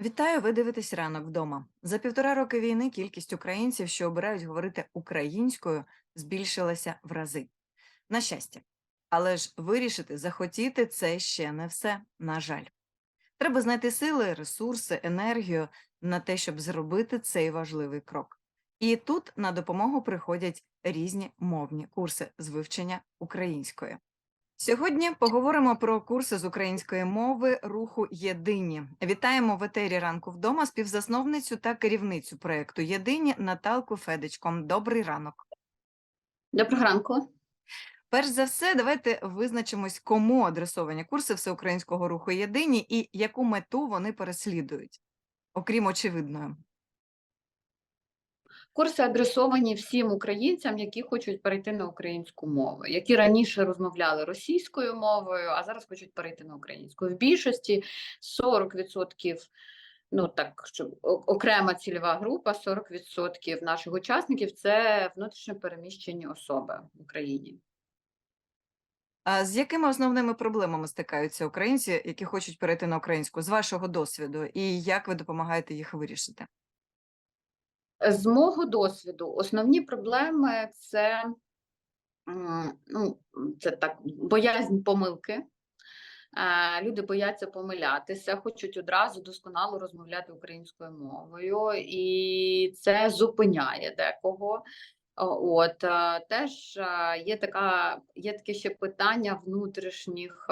Вітаю, ви дивитесь ранок вдома. За півтора роки війни кількість українців, що обирають говорити українською, збільшилася в рази. На щастя. Але ж вирішити, захотіти це ще не все, на жаль. Треба знайти сили, ресурси, енергію на те, щоб зробити цей важливий крок. І тут на допомогу приходять різні мовні курси з вивчення української. Сьогодні поговоримо про курси з української мови руху Єдині. Вітаємо в етері ранку вдома співзасновницю та керівницю проекту Єдині Наталку Федечко. Добрий ранок. Доброго ранку. Перш за все, давайте визначимось, кому адресовані курси всеукраїнського руху Єдині і яку мету вони переслідують, окрім очевидної. Курси адресовані всім українцям, які хочуть перейти на українську мову, які раніше розмовляли російською мовою, а зараз хочуть перейти на українську. В більшості 40%, ну так щоб окрема цільова група, 40% наших учасників це внутрішньо переміщені особи в Україні. А з якими основними проблемами стикаються українці, які хочуть перейти на українську, з вашого досвіду, і як ви допомагаєте їх вирішити? З мого досвіду, основні проблеми це, ну, це так, боязнь помилки. Е, Люди бояться помилятися, хочуть одразу досконало розмовляти українською мовою, і це зупиняє декого. От е, теж е, є така, є таке ще питання внутрішніх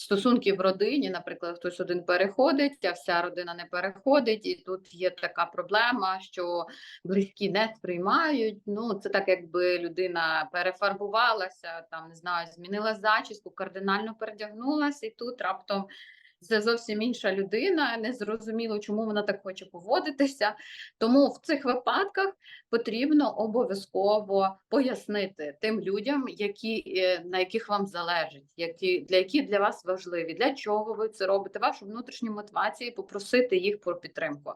стосунків в родині. Наприклад, хтось один переходить, а вся родина не переходить, і тут є така проблема, що близькі не сприймають. Ну це так, якби людина перефарбувалася, там не знаю, змінила зачіску, кардинально передягнулася, і тут раптом. Це зовсім інша людина, Незрозуміло, чому вона так хоче поводитися. Тому в цих випадках потрібно обов'язково пояснити тим людям, які, е, на яких вам залежить, які, для які для вас важливі, для чого ви це робите, вашу внутрішню мотивацію, попросити їх про підтримку.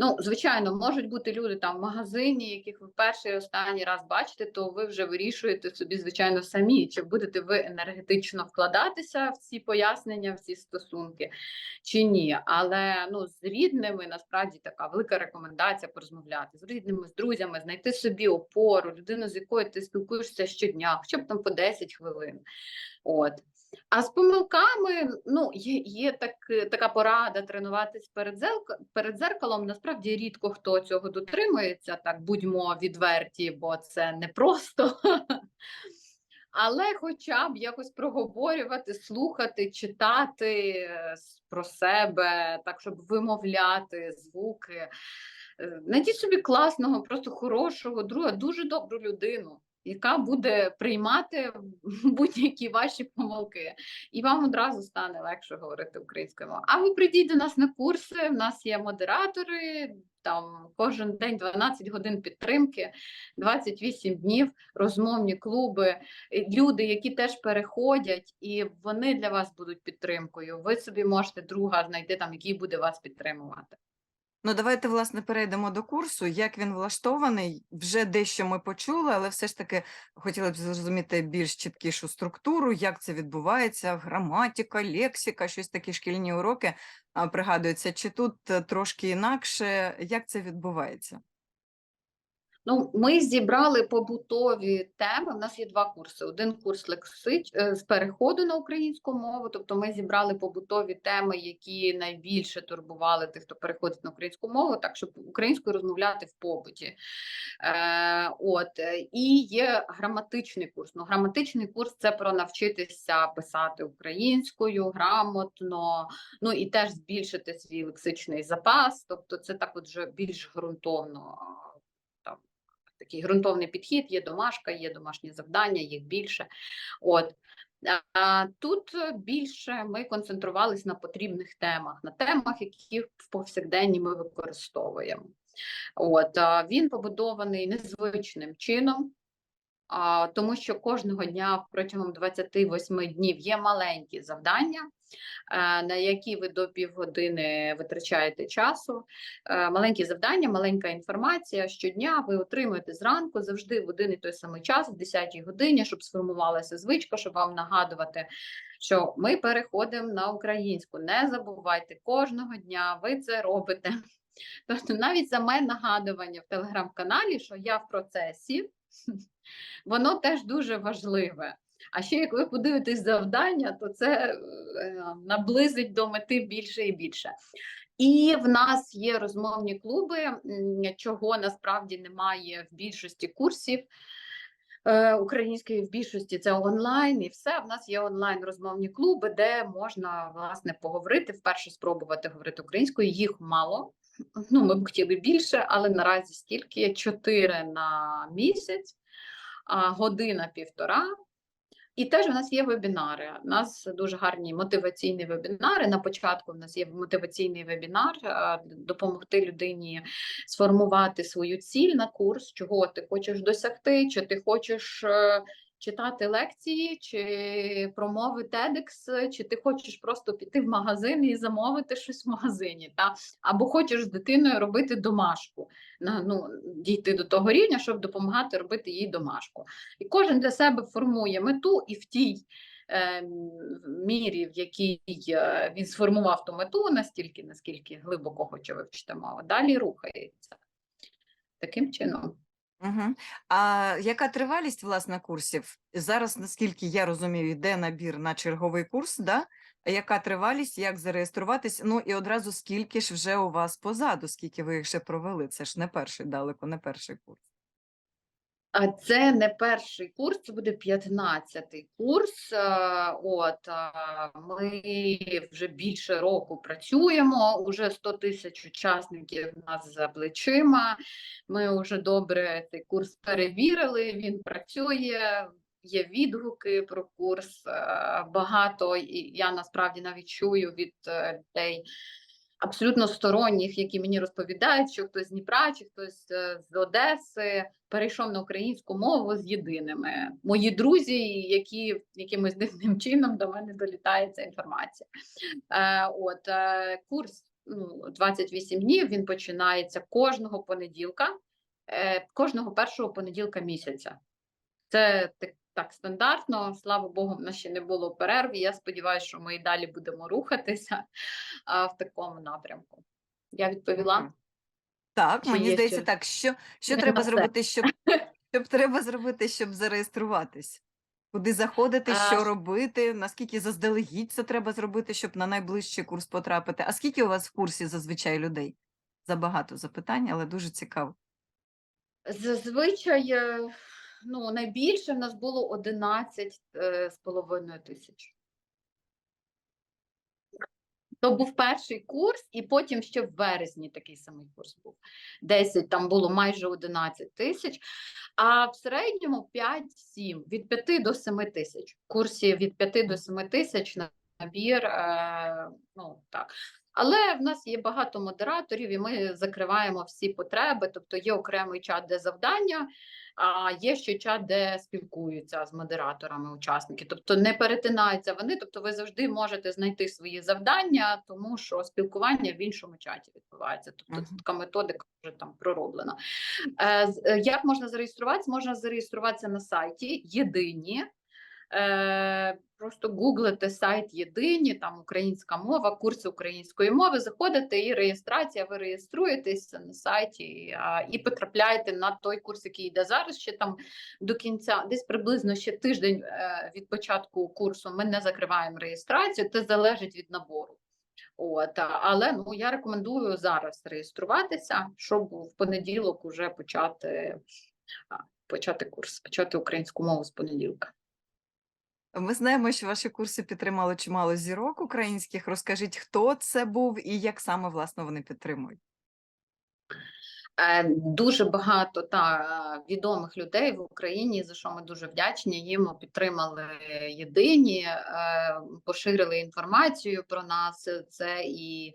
Ну, звичайно, можуть бути люди там в магазині, яких ви перший останній раз бачите, то ви вже вирішуєте собі, звичайно, самі, чи будете ви енергетично вкладатися в ці пояснення, в ці стосунки, чи ні. Але ну, з рідними насправді така велика рекомендація порозмовляти з рідними, з друзями, знайти собі опору, людину, з якою ти спілкуєшся щодня, хоча б там по 10 хвилин. От. А з помилками ну є, є так, така порада тренуватись перед зерк- перед зеркалом. Насправді рідко хто цього дотримується. Так будьмо відверті, бо це непросто. Але хоча б якось проговорювати, слухати, читати е, про себе, так щоб вимовляти звуки. Е, Знайдіть собі класного, просто хорошого друга, дуже добру людину, яка буде приймати будь-які ваші помилки, і вам одразу стане легше говорити українською мовою. А ви прийдіть до нас на курси. В нас є модератори. Там кожен день 12 годин підтримки, 28 днів, розмовні клуби, люди, які теж переходять, і вони для вас будуть підтримкою. Ви собі можете друга знайти там, який буде вас підтримувати. Ну, давайте, власне, перейдемо до курсу. Як він влаштований? Вже дещо ми почули, але все ж таки хотіли б зрозуміти більш чіткішу структуру, як це відбувається, граматика, лексика, щось такі шкільні уроки пригадуються. Чи тут е, трошки інакше? Як це відбувається? Ну, ми зібрали побутові теми. У нас є два курси. Один курс лексич е, з переходу на українську мову. Тобто, ми зібрали побутові теми, які найбільше турбували тих, хто переходить на українську мову, так щоб українською розмовляти в побуті. Е, от е, і є граматичний курс. Ну, граматичний курс це про навчитися писати українською грамотно, ну і теж збільшити свій лексичний запас. Тобто, це так от вже більш ґрунтовно. Такий ґрунтовний підхід, є домашка, є домашні завдання, їх більше. От. Тут більше ми концентрувалися на потрібних темах, на темах, які в повсякденні ми використовуємо. От він побудований незвичним чином. Тому що кожного дня протягом 28 днів є маленькі завдання, е, на які ви до півгодини витрачаєте часу. Е, Маленькі завдання, маленька інформація. Щодня ви отримуєте зранку завжди в один і той самий час, в 10 годині, щоб сформувалася звичка, щоб вам нагадувати, що ми переходимо на українську. Не забувайте кожного дня ви це робите. Тобто навіть саме нагадування в телеграм-каналі, що я в процесі, воно теж дуже важливе. А ще як ви подивитесь завдання, то це е, наблизить до мети більше і більше. І в нас є розмовні клуби, чого насправді немає в більшості курсів. Е, Української в більшості це онлайн, і все. В нас є онлайн розмовні клуби, де можна власне поговорити, вперше спробувати говорити українською. Їх мало. Ну, ми б хотіли більше, але наразі стільки чотири на місяць, а, година півтора. І теж у нас є вебінари. У нас дуже гарні мотиваційні вебінари. На початку в нас є мотиваційний вебінар, допомогти людині сформувати свою ціль на курс, чого ти хочеш досягти, чи ти хочеш е, читати лекції, чи промови TEDx, чи ти хочеш просто піти в магазин і замовити щось в магазині, та або хочеш з дитиною робити домашку, ну дійти до того рівня, щоб допомагати робити їй домашку. І кожен для себе формує мету і в тій. е, Мірі, в якій е, він сформував ту мету, настільки, наскільки глибоко хоче вивчити мову, далі рухається таким чином. Угу. А яка тривалість власне курсів? Зараз, наскільки я розумію, йде набір на черговий курс, да? А яка тривалість, як зареєструватись? Ну і одразу скільки ж вже у вас позаду, скільки ви їх ще провели? Це ж не перший, далеко не перший курс. А це не перший курс, це буде 15-й курс. Е, От е, ми вже більше року працюємо. Уже 100 тисяч учасників у нас за плечима. Ми вже добре цей курс перевірили. Він працює. Є відгуки про курс. е, Багато і я насправді навіть чую від людей абсолютно сторонніх, які мені розповідають, що хтось з Дніпра чи хтось е, з Одеси перейшов на українську мову з єдиними. Мої друзі, які якимось дивним чином до мене долітає ця інформація. Е, От е, курс ну, 28 днів. Він починається кожного понеділка, е, кожного першого понеділка місяця. Це так, так стандартно. Слава Богу, в нас ще не було перерв. і Я сподіваюся, що ми і далі будемо рухатися а, в такому напрямку. Я відповіла. Так, Чи мені здається, ще? так. Що, що Не треба зробити, щоб, щоб треба зробити, щоб зареєструватись? Куди заходити, що робити? Наскільки заздалегідь це треба зробити, щоб на найближчий курс потрапити? А скільки у вас в курсі зазвичай людей? Забагато запитань, але дуже цікаво. Зазвичай, е, ну, найбільше в нас було 11 е, з половиною тисяч. То був перший курс, і потім ще в вересні такий самий курс був. 10, там було майже 11 тисяч, а в середньому 5-7, від 5 до 7 тисяч. Курсів від 5 до 7 тисяч на набір. Е, ну, так. Але в нас є багато модераторів, і ми закриваємо всі потреби. Тобто є окремий чат, де завдання, а є ще чат, де спілкуються з модераторами учасники. Тобто не перетинаються вони. Тобто, ви завжди можете знайти свої завдання, тому що спілкування в іншому чаті відбувається. Тобто, uh -huh. така методика вже там пророблена. Е, е, Як можна зареєструватися? Можна зареєструватися на сайті єдині. Е, Просто гуглите сайт єдині, там українська мова, курси української мови. Заходите і реєстрація. Ви реєструєтесь на сайті і потрапляєте на той курс, який йде зараз. Ще там до кінця, десь приблизно ще тиждень е, від початку курсу. Ми не закриваємо реєстрацію. Це залежить від набору. От, але ну я рекомендую зараз реєструватися, щоб в понеділок уже почати, почати курс, почати українську мову з понеділка. Ми знаємо, що ваші курси підтримали чимало зірок українських. Розкажіть, хто це був і як саме власне вони підтримують? Е, Дуже багато та відомих людей в Україні, за що ми дуже вдячні. Їм підтримали єдині, е, поширили інформацію про нас. Це і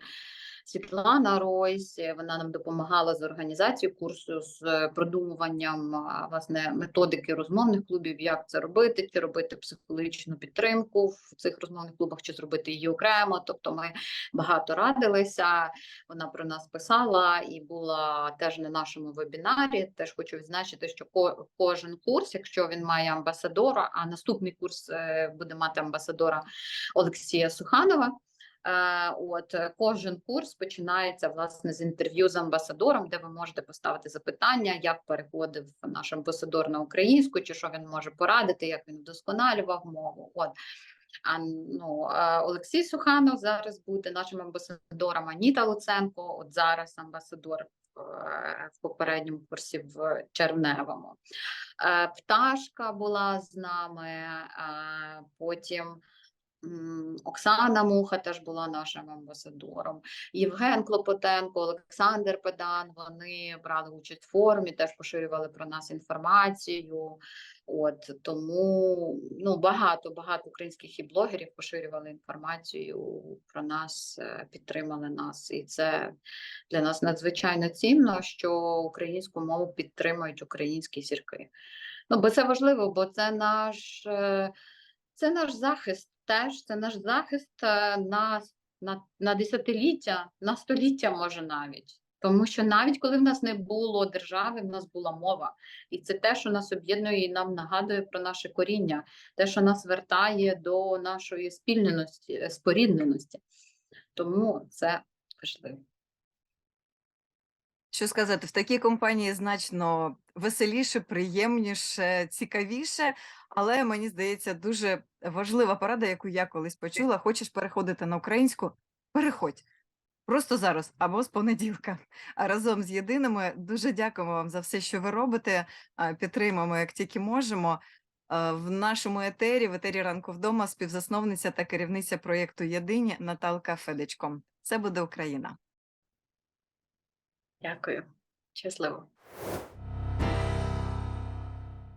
Світлана Ройс. е, Вона нам допомагала з організацією курсу, з е, продумуванням власне методики розмовних клубів, як це робити, чи робити психологічну підтримку в цих розмовних клубах, чи зробити її окремо. Тобто, ми багато радилися. Вона про нас писала і була теж на нашому вебінарі. Теж хочу відзначити, що ко- кожен курс, якщо він має амбасадора, а наступний курс е, буде мати амбасадора Олексія Суханова. Е, От е, кожен курс починається власне з інтерв'ю з амбасадором, де ви можете поставити запитання, як переходив наш амбасадор на українську, чи що він може порадити, як він вдосконалював мову. От а ну е, Олексій Суханов зараз буде нашим амбасадором. Аніта Луценко, от зараз амбасадор в, попередньому курсі в червневому. Пташка була з нами, потім. Оксана Муха теж була нашим амбасадором. Євген Клопотенко, Олександр Педан. Вони брали участь в форумі, теж поширювали про нас інформацію. От тому ну багато багато українських і блогерів поширювали інформацію про нас, е, підтримали нас, і це для нас надзвичайно цінно, що українську мову підтримують українські зірки. Ну бо це важливо, бо це наш е, це наш захист. Теж це наш захист е, на, на, на десятиліття, на століття може навіть. Тому що навіть коли в нас не було держави, в нас була мова. І це те, що нас об'єднує і нам нагадує про наше коріння, те, що нас вертає до нашої спільненості, е, спорідненості. Тому це важливо. Що сказати, в такій компанії значно веселіше, приємніше, цікавіше, але мені здається, дуже важлива порада, яку я колись почула. Хочеш переходити на українську? Переходь. Просто зараз або з понеділка. А разом з єдиними дуже дякуємо вам за все, що ви робите. Підтримуємо, як тільки можемо. В нашому етері, в етері ранку вдома, співзасновниця та керівниця проєкту Єдині Наталка Федечко. Це буде Україна. Дякую. Щасливо.